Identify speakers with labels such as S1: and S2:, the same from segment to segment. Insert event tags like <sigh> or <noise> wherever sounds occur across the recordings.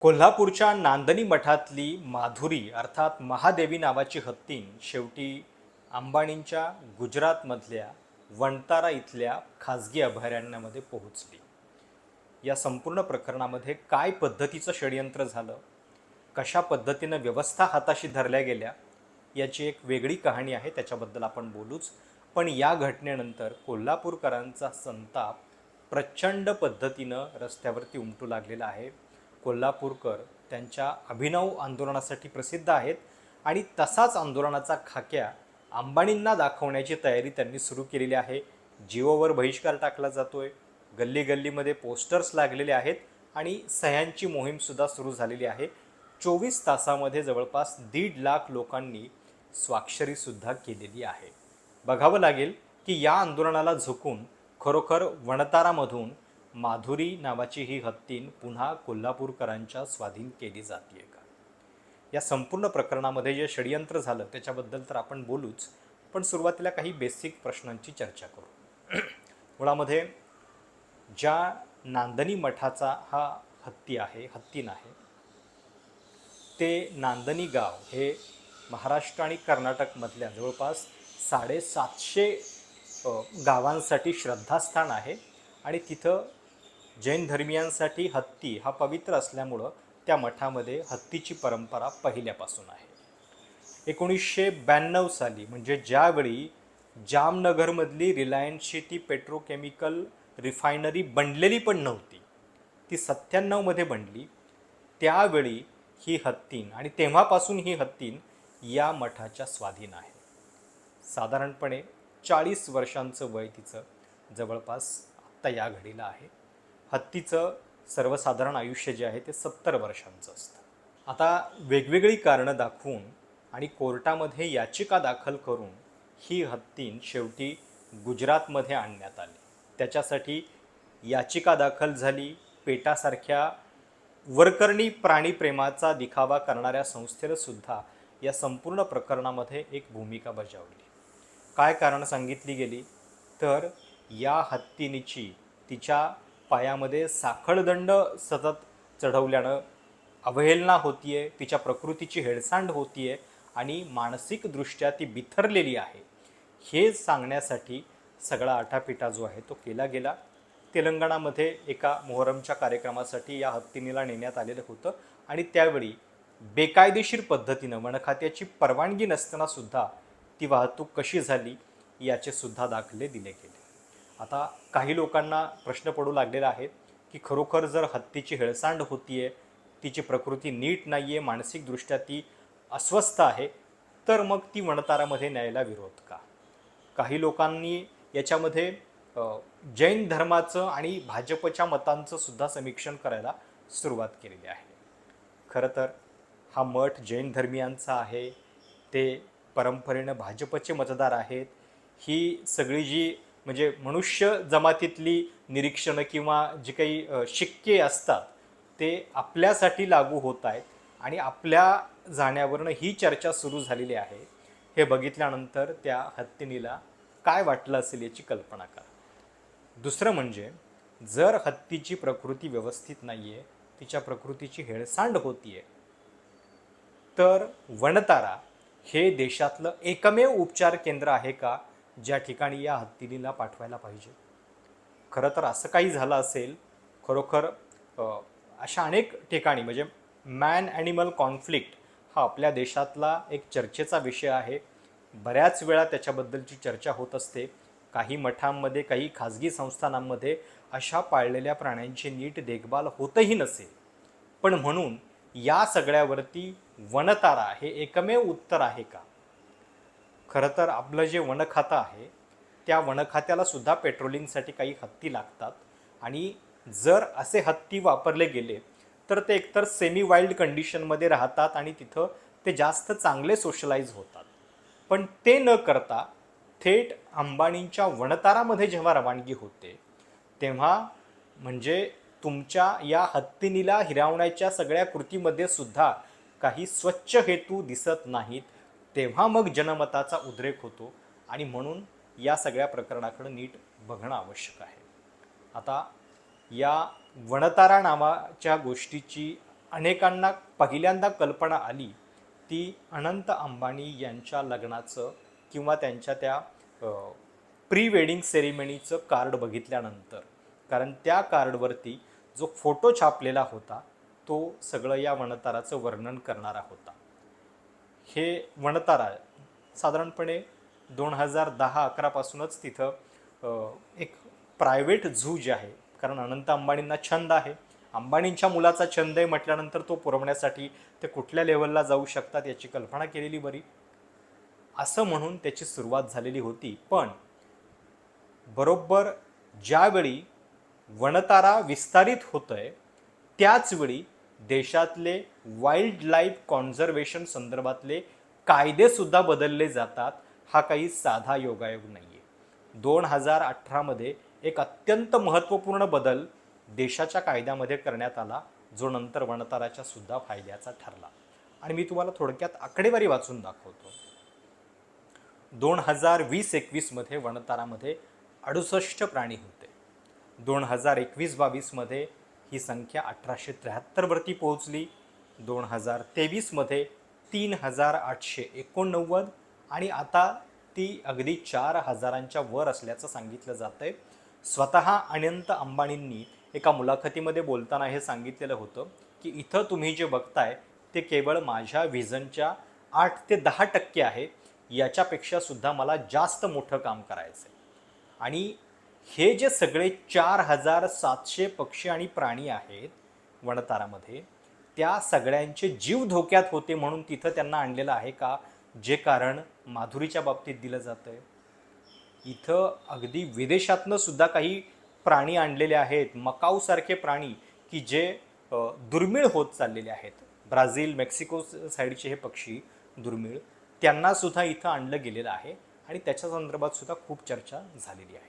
S1: कोल्हापूरच्या नांदणी मठातली माधुरी अर्थात महादेवी नावाची हत्तीन शेवटी अंबाणींच्या गुजरातमधल्या वणतारा इथल्या खाजगी अभयारण्यामध्ये पोहोचली. या संपूर्ण प्रकरणामध्ये काय पद्धतीचं षडयंत्र झालं? कशा पद्धतीनं व्यवस्था हाताशी धरल्या गेल्या? याची एक वेगळी कहाणी आहे त्याच्याबद्दल आपण बोलूच. पण या घटनेनंतर कोल्हापूरकरांचा संताप प्रचंड पद्धतीनं रस्त्यावरती उमटू लागलेला आहे. कोल्हापूरकर त्यांच्या अभिनव आंदोलनासाठी प्रसिद्ध आहेत आणि तसाच आंदोलनाचा खाक्या अंबानींना दाखवण्याची तयारी त्यांनी सुरू केलेली आहे. जिओवर बहिष्कार टाकला जातोय. गल्ली गल्लीमध्ये पोस्टर्स लागलेले आहेत आणि सह्यांची मोहीमसुद्धा सुरू झालेली आहे. चोवीस तासामध्ये जवळपास दीड लाख लोकांनी स्वाक्षरीसुद्धा केलेली आहे. बघावं लागेल की या आंदोलनाला झुकून खरोखर वणतारामधून माधुरी नावाची ही हत्तीन पुन्हा कोल्हापूरकरांच्या स्वाधीन केली जाते का? या संपूर्ण प्रकरणामध्ये जे षडयंत्र झालं त्याच्याबद्दल तर आपण बोलूच पण सुरुवातीला काही बेसिक प्रश्नांची चर्चा करू. <clears throat> मुळामध्ये ज्या नांदनी मठाचा हा हत्ती आहे हत्तीन आहे ते नांदनी गाव हे महाराष्ट्र आणि कर्नाटकमधल्या जवळपास साडेसातशे गावांसाठी श्रद्धास्थान आहे आणि तिथं जैन धर्मियांसाठी हत्ती हा पवित्र असल्यामुळं त्या मठामध्ये हत्तीची परंपरा पहिल्यापासून आहे. एकोणीसशे ब्याण्णव साली म्हणजे ज्यावेळी जामनगरमधली रिलायन्सची ती पेट्रोकेमिकल रिफायनरी बनलेली पण नव्हती ती सत्त्याण्णवमध्ये बनली त्यावेळी ही हत्तीन आणि तेव्हापासून ही हत्तीन या मठाच्या स्वाधीन आहे. साधारणपणे चाळीस वर्षांचं वय तिचं जवळपास आत्ता या घडीला आहे. हत्तीचं सर्वसाधारण आयुष्य जे आहे ते सत्तर वर्षांचं असतं. आता वेगवेगळी कारणं दाखवून आणि कोर्टामध्ये याचिका दाखल करून ही हत्तीन शेवटी गुजरातमध्ये आणण्यात आली. त्याच्यासाठी याचिका दाखल झाली. पेटासारख्या वरकरणी प्राणीप्रेमाचा दिखावा करणाऱ्या संस्थेनं सुद्धा या संपूर्ण प्रकरणामध्ये एक भूमिका बजावली. काय कारण सांगितली गेली? तर या हत्तीनीची तिच्या पायामध्ये साखळदंड सतत चढवल्यानं अवहेलना होतीये तिच्या प्रकृतीची हेळसांड होतीये आणि मानसिकदृष्ट्या ती बिथरलेली आहे. हे सांगण्यासाठी सगळा आठापिठा जो आहे तो केला गेला. तेलंगणामध्ये एका मोहरमच्या कार्यक्रमासाठी या हत्तीनीला नेण्यात आलेलं होतं आणि त्यावेळी बेकायदेशीर पद्धतीनं वनखात्याची परवानगी नसताना सुद्धा ती वाहतूक कशी झाली याचे सुद्धा दाखले दिले गेले. आता काही लोकांना प्रश्न पडू लागलेला आहे की खरोखर जर हत्तीची हेळसांड होतीये तिची प्रकृती नीट नाही आहे मानसिकदृष्ट्या ती अस्वस्थ आहे तर मग ती वणतारामध्ये न्यायला विरोध का? काही लोकांनी याच्यामध्ये जैन धर्माचं आणि भाजपच्या मतांचं सुद्धा समीक्षण करायला सुरुवात केलेली आहे. खरं तर हा मठ जैन धर्मियांचा आहे ते परंपरेनं भाजपचे मतदार आहेत ही सगळी जी म्हणजे मनुष्य जमातीतली निरीक्षणं किंवा जी काही शिक्के असतात ते आपल्यासाठी लागू होत आहेत आणि आपल्या जाण्यावरनं ही चर्चा सुरू झालेली आहे. हे बघितल्यानंतर त्या हत्तीनीला काय वाटलं असेल याची कल्पना करा. दुसरं म्हणजे जर हत्तीची प्रकृती व्यवस्थित नाही आहे तिच्या प्रकृतीची हेळसांड होतीये तर वणतारा हे देशातलं एकमेव उपचार केंद्र आहे का? ज्या ठिकाणी या हत्तीनीला पाठवायला पाहिजे. खरं तर असं काही झालं असेल खरोखर अशा अनेक ठिकाणी म्हणजे मॅन ॲनिमल कॉन्फ्लिक्ट हा आपल्या देशातला एक चर्चेचा विषय आहे. बऱ्याच वेळा त्याच्याबद्दलची चर्चा होत असते. काही मठांमध्ये काही खाजगी संस्थानांमध्ये अशा पाळलेल्या प्राण्यांची नीट देखभाल होतही नसेल पण म्हणून या सगळ्यावरती वनतारा हे एकमेव उत्तर आहे का? खरं तर आपलं जे वनखातं आहे त्या वनखात्याला सुद्धा पेट्रोलिंगसाठी काही हत्ती लागतात. आणि जर असे हत्ती वापरले गेले तर ते एकतर सेमी वाईल्ड कंडिशनमध्ये राहतात आणि तिथं ते जास्त चांगले सोशलाइज होतात. पण ते न करता थेट अंबानींच्या वणतारामध्ये जेव्हा रवानगी होते तेव्हा म्हणजे तुमच्या या हत्तीनीला हिरावण्याच्या सगळ्या कृतीमध्ये सुद्धा काही स्वच्छ हेतू दिसत नाहीत. तेव्हा मग जनमताचा उद्रेक होतो आणि म्हणून या सगळ्या प्रकरणाकडे नीट बघणं आवश्यक आहे. आता या वणतारा नावाच्या गोष्टीची अनेकांना पहिल्यांदा कल्पना आली ती अनंत अंबानी यांच्या लग्नाचं किंवा त्यांच्या त्या प्री वेडिंग सेरेमनीचं कार्ड बघितल्यानंतर. कारण त्या कार्डवरती जो फोटो छापलेला होता तो सगळं या वणताराचं वर्णन करणारा होता. हे वणतारा साधारणपणे दोन हजार दहा अकरापासूनच तिथं एक प्रायव्हेट झू जे आहे. कारण अनंत अंबानींना छंद आहे. अंबानींच्या मुलाचा छंद आहे म्हटल्यानंतर तो पुरवण्यासाठी ते कुठल्या लेवलला जाऊ शकतात याची कल्पना केलेली बरी. असं म्हणून त्याची सुरुवात झालेली होती. पण बरोबर ज्यावेळी वनतारा विस्तारित होतोय त्याचवेळी देशातले वाईल्ड लाईफ कॉन्झर्वेशन संदर्भातले कायदेसुद्धा बदलले जातात हा काही साधा योगायोग नाही आहे दोन हजार अठरामध्ये एक अत्यंत महत्त्वपूर्ण बदल देशाच्या कायद्यामध्ये करण्यात आला जो नंतर वणताराच्या सुद्धा फायद्याचा ठरला. आणि मी तुम्हाला थोडक्यात आकडेवारी वाचून दाखवतो. दोन हजार वीस एकवीसमध्ये वणतारामध्ये अडुसष्ट प्राणी होते. दोन हजार एकवीस बावीसमध्ये ही संख्या अठराशे त्र्याहत्तरवरती पोहोचली. दोन हजार तेवीसमध्ये तीन हजार आठशे एकोणनव्वद आणि आता ती अगदी चार हजारांच्या वर असल्याचं सांगितलं जातं आहे स्वतः अनंत अंबानींनी एका मुलाखतीमध्ये बोलताना हे सांगितलेलं होतं की इथं तुम्ही जे बघताय ते केवळ माझ्या व्हिजनच्या आठ ते दहा टक्के आहे. याच्यापेक्षा सुद्धा मला जास्त मोठं काम करायचं आहे आणि हे जे सगळे चार हजार सातशे पक्षी आणि प्राणी आहेत वनतारामध्ये त्या सगळ्यांचे जीव धोक्यात होते म्हणून तिथं त्यांना आणलेलं आहे का? जे कारण माधुरीच्या बाबतीत दिलं जातं आहे इथं अगदी विदेशातनं सुद्धा काही प्राणी आणलेले आहेत मकाऊसारखे प्राणी की जे दुर्मिळ होत चाललेले आहेत. ब्राझील मेक्सिको साईडचे हे पक्षी दुर्मिळ त्यांना सुद्धा इथं आणलं गेलेलं आहे आणि त्याच्या संदर्भात सुद्धा खूप चर्चा झालेली आहे.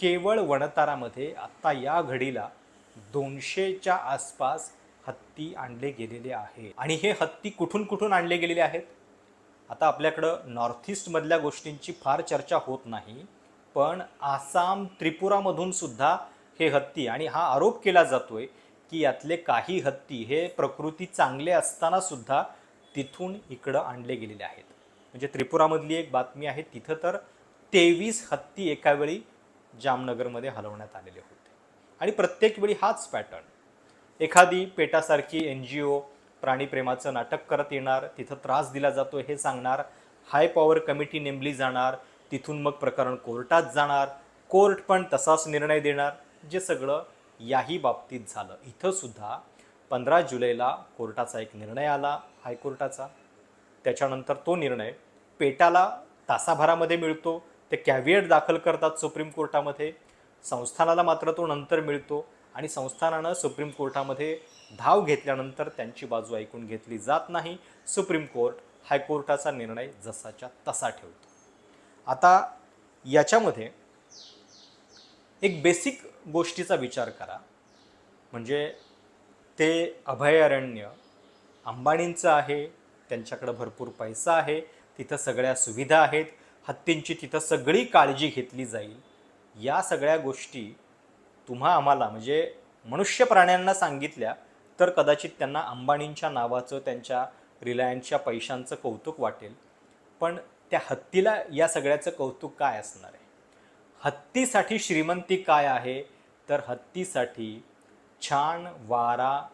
S1: केवळ वनतारामध्ये आत्ता या घडीला दोनशेच्या आसपास हत्ती आणले गेलेले आहे. आणि हे हत्ती कुठून कुठून आणले गेलेले आहेत? आता आपल्याकडं नॉर्थ ईस्टमधल्या गोष्टींची फार चर्चा होत नाही पण आसाम त्रिपुरामधून सुद्धा हे हत्ती आणि हा आरोप केला जातोय की यातले काही हत्ती हे प्रकृती चांगले असताना सुद्धा तिथून इकडं आणले गेलेले आहेत. म्हणजे त्रिपुरामधली एक बातमी आहे तिथं तर तेवीस हत्ती एकावेळी जामनगरमध्ये हलवण्यात आलेले होते. आणि प्रत्येक वेळी हाच पॅटर्न एखादी पेटासारखी एन जी ओ प्राणीप्रेमाचं नाटक करत येणार तिथं त्रास दिला जातो हे सांगणार हाय पॉवर कमिटी नेमली जाणार तिथून मग प्रकरण कोर्टात जाणार कोर्ट पण तसाच निर्णय देणार जे सगळं याही बाबतीत झालं. इथंसुद्धा पंधरा जुलैला कोर्टाचा एक निर्णय आला हायकोर्टाचा. त्याच्यानंतर तो निर्णय पेटाला तासाभरामध्ये मिळतो ते कॅव्हिएट दाखल करतात सुप्रीम कोर्टामध्ये. संस्थानाला मात्र तो नंतर मिळतो आणि संस्थानानं सुप्रीम कोर्टामध्ये धाव घेतल्यानंतर त्यांची बाजू ऐकून घेतली जात नाही. सुप्रीम कोर्ट हायकोर्टाचा निर्णय जसाच्या तसा ठेवतो. आता याच्यामध्ये एक बेसिक गोष्टीचा विचार करा. म्हणजे ते अभयारण्य अंबाणींचं आहे त्यांच्याकडं भरपूर पैसा आहे तिथं सगळ्या सुविधा आहेत हत्तींची तिथं सगळी काळजी घेतली जाईल. या सगळ्या गोष्टी तुम्हा आम्हाला म्हणजे मनुष्य प्राण्यांना सांगितल्या तर कदाचित त्यांना अंबानींच्या नावाचं त्यांच्या रिलायन्सच्या पैशांचं कौतुक वाटेल. पण त्या हत्तीला या सगळ्याचं कौतुक काय असणार आहे? हत्तीसाठी श्रीमंती काय आहे? तर हत्तीसाठी छान वारा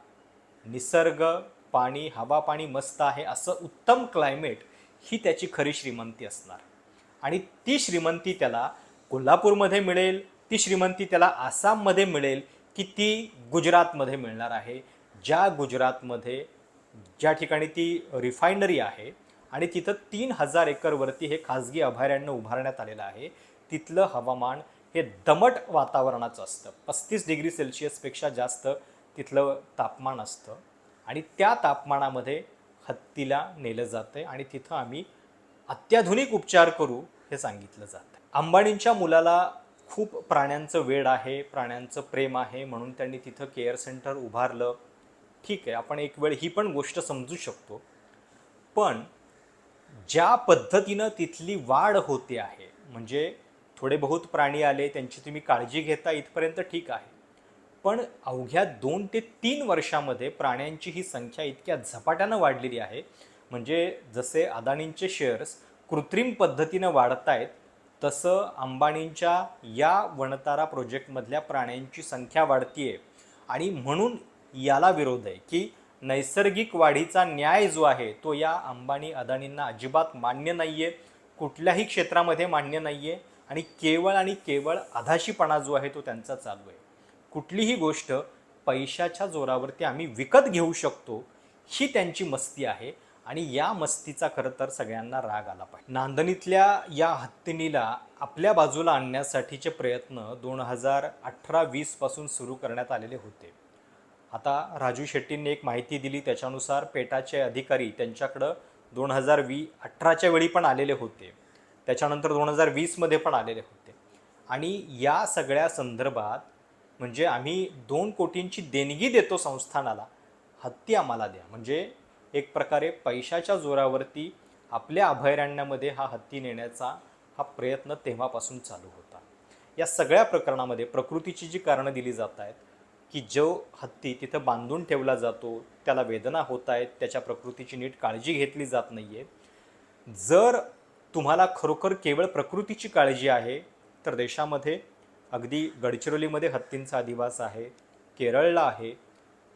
S1: निसर्ग पाणी हवा पाणी मस्त आहे असं उत्तम क्लायमेट ही त्याची खरी श्रीमंती असणार. आणि ती श्रीमंती त्याला कोल्हापूरमध्ये मिळेल ती श्रीमंती त्याला आसाममध्ये मिळेल की ती गुजरातमध्ये मिळणार आहे. ज्या गुजरातमध्ये ज्या ठिकाणी ती रिफायनरी आहे आणि तिथं तीन हजार एकरवरती हे खाजगी अभयारण्य उभारण्यात आलेलं आहे तिथलं हवामान हे दमट वातावरणाचं असतं. पस्तीस डिग्री सेल्शियसपेक्षा जास्त तिथलं तापमान असतं आणि त्या तापमानामध्ये हत्तीला नेलं जातं आणि तिथं आम्ही अत्याधुनिक उपचार करू हे सांगितलं जातं. अंबाणींच्या मुलाला खूप प्राण्यांचं वेड आहे प्राण्यांचं प्रेम आहे म्हणून त्यांनी तिथं केअर सेंटर उभारलं. ठीक आहे आपण एक वेळ ही पण गोष्ट समजू शकतो. पण ज्या पद्धतीनं तिथली वाढ होते आहे म्हणजे थोडे बहुत प्राणी आले त्यांची तुम्ही काळजी घेता इथपर्यंत ठीक आहे. पण अवघ्या दोन ते तीन वर्षामध्ये प्राण्यांची ही संख्या इतक्या झपाट्यानं वाढलेली आहे म्हणजे जसे अदानींचे शेअर्स कृत्रिम पद्धतीनं वाढत आहेत तसं अंबानींच्या या वणतारा प्रोजेक्टमधल्या प्राण्यांची संख्या वाढतीये. आणि म्हणून याला विरोध आहे की नैसर्गिक वाढीचा न्याय जो आहे तो या अंबानी अदानींना अजिबात मान्य नाही आहे कुठल्याही क्षेत्रामध्ये मान्य नाही आहे आणि केवळ आणि केवळ अधाशीपणा जो आहे तो त्यांचा चालू आहे. कुठलीही गोष्ट पैशाच्या जोरावरती आम्ही विकत घेऊ शकतो ही त्यांची मस्ती आहे. आणि या मस्तीचा खरं तर सगळ्यांना राग आला पाहिजे. नांदणीतल्या या हत्तीनीला आपल्या बाजूला आणण्यासाठीचे प्रयत्न दोन हजार अठरा वीसपासून सुरू करण्यात आलेले होते. आता राजू शेट्टींनी एक माहिती दिली त्याच्यानुसार पेटाचे अधिकारी त्यांच्याकडं दोन हजार वी अठराच्या वेळी पण आलेले होते. त्याच्यानंतर दोन हजार वीसमध्ये पण आलेले होते. आणि या सगळ्या संदर्भात म्हणजे आम्ही दोन कोटींची देणगी देतो संस्थानाला हत्ती आम्हाला द्या. म्हणजे एक प्रकारे पैशाच्या जोरावरती आपल्या अभयारण्यामध्ये हा हत्ती नेण्याचा हा प्रयत्न तेव्हापासून चालू होता. या सगळ्या प्रकरणामध्ये प्रकृतीची जी कारणं दिली जात आहेत की जो हत्ती तिथं बांधून ठेवला जातो त्याला वेदना होत आहेत त्याच्या प्रकृतीची नीट काळजी घेतली जात नाही आहे जर तुम्हाला खरोखर केवळ प्रकृतीची काळजी आहे तर देशामध्ये अगदी गडचिरोलीमध्ये हत्तींचा अधिवास आहे केरळला आहे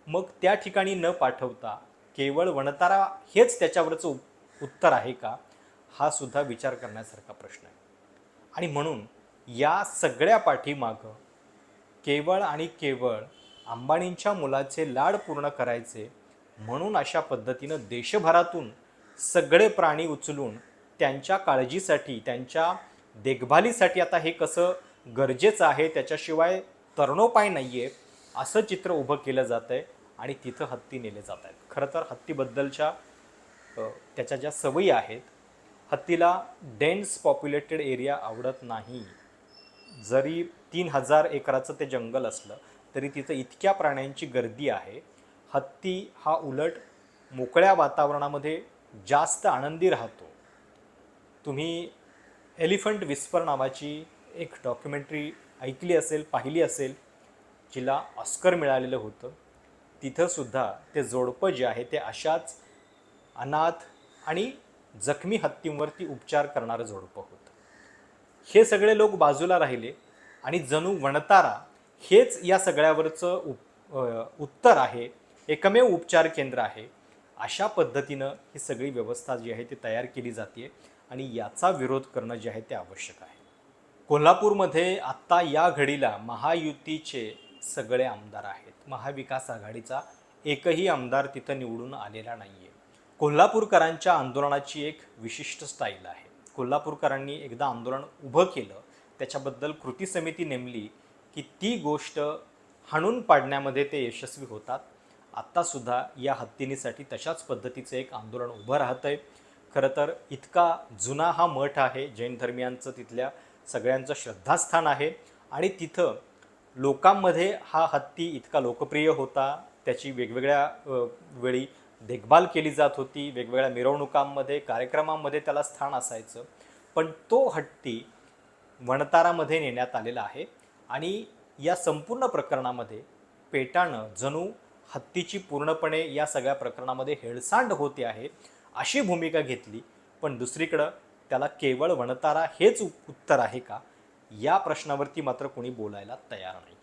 S1: मग त्या ठिकाणी न पाठवता केवळ वणतारा हेच त्याच्यावरचं उ- उत्तर आहे का? हा सुद्धा विचार करण्यासारखा प्रश्न आहे. आणि म्हणून या सगळ्या पाठीमागं केवळ आणि केवळ अंबानींच्या मुलाचे लाड पूर्ण करायचे म्हणून अशा पद्धतीनं देशभरातून सगळे प्राणी उचलून त्यांच्या काळजीसाठी त्यांच्या देखभालीसाठी आता हे कसं गरजेचं आहे त्याच्याशिवाय तरणोपाय नाही आहे असं चित्र उभं केलं जातं आहे आणि तिथं हत्ती नेले जात आहेत. खरं तर हत्तीबद्दलच्या त्याच्या ज्या सवयी आहेत हत्तीला डेन्स पॉप्युलेटेड एरिया आवडत नाही. जरी तीन हजार एकराचं ते जंगल असलं तरी तिथं इतक्या प्राण्यांची गर्दी आहे. हत्ती हा उलट मोकळ्या वातावरणामध्ये जास्त आनंदी राहतो. तुम्ही एलिफंट विस्पर नावाची एक डॉक्युमेंटरी ऐकली असेल पाहिली असेल जिला ऑस्कर मिळालेलं होतं. तिथंसुद्धा ते जोडपं जे आहे ते अशाच अनाथ आणि जखमी हत्तींवरती उपचार करणारं जोडपं होतं. हे सगळे लोक बाजूला राहिले आणि जणू वणतारा हेच या सगळ्यावरचं उप उत्तर आहे एकमेव उपचार केंद्र आहे. अशा पद्धतीनं ही सगळी व्यवस्था जी आहे ती तयार केली जाते आणि याचा विरोध करणं जे आहे ते आवश्यक आहे. कोल्हापूरमध्ये आत्ता या घडीला महायुतीचे सगळे आमदार आहेत. महाविकास आघाडीचा एकही आमदार तिथं निवडून आलेला नाही आहे कोल्हापूरकरांच्या आंदोलनाची एक विशिष्ट स्टाईल आहे. कोल्हापूरकरांनी एकदा आंदोलन उभं केलं त्याच्याबद्दल कृती समिती नेमली की ती गोष्ट हाणून पाडण्यामध्ये ते यशस्वी होतात. आत्तासुद्धा या हत्तीनीसाठी तशाच पद्धतीचं एक आंदोलन उभं राहतं आहे खरं तर इतका जुना हा मठ आहे जैन धर्मियांचं तिथल्या सगळ्यांचं श्रद्धास्थान आहे आणि तिथं लोकांमध्ये हा हत्ती इतका लोकप्रिय होता त्याची वेगवेगळ्या वेळी देखभाल केली जात होती वेगवेगळ्या मिरवणुकांमध्ये कार्यक्रमांमध्ये त्याला स्थान असायचं. पण तो हत्ती वणतारामध्ये नेण्यात आलेला आहे आणि या संपूर्ण प्रकरणामध्ये पेटानं जणू हत्तीची पूर्णपणे या सगळ्या प्रकरणामध्ये हेळसांड होते आहे अशी भूमिका घेतली. पण दुसरीकडं त्याला केवळ वणतारा हेच उ- उत्तर आहे का? या प्रश्नावरती मात्र कोणी बोलायला तयार नाही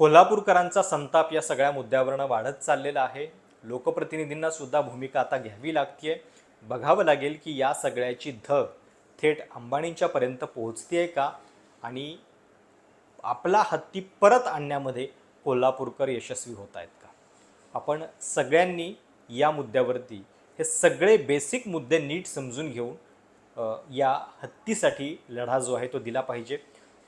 S1: कोल्हापूरकरांचा संताप या सगळ्या मुद्द्यावरनं वाढत चाललेला आहे. लोकप्रतिनिधींना सुद्धा भूमिका आता घ्यावी लागतीये. बघावं लागेल की या सगळ्याची धग थेट अंबानींच्यापर्यंत पोहोचते का? आणि आपला हत्ती परत आणण्यामध्ये कोल्हापूरकर यशस्वी होत आहेत का? आपण सगळ्यांनी या मुद्द्यावरती हे सगळे बेसिक मुद्दे नीट समजून घेऊन या हत्तीसाठी लढा जो आहे तो दिला पाहिजे.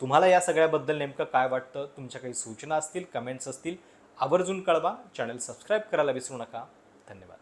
S1: तुम्हाला या सगळ्याबद्दल नेमकं काय वाटतं? तुमच्या काही सूचना असतील कमेंट्स असतील आवर्जून कळवा. चॅनल सबस्क्राईब करायला विसरू नका. धन्यवाद.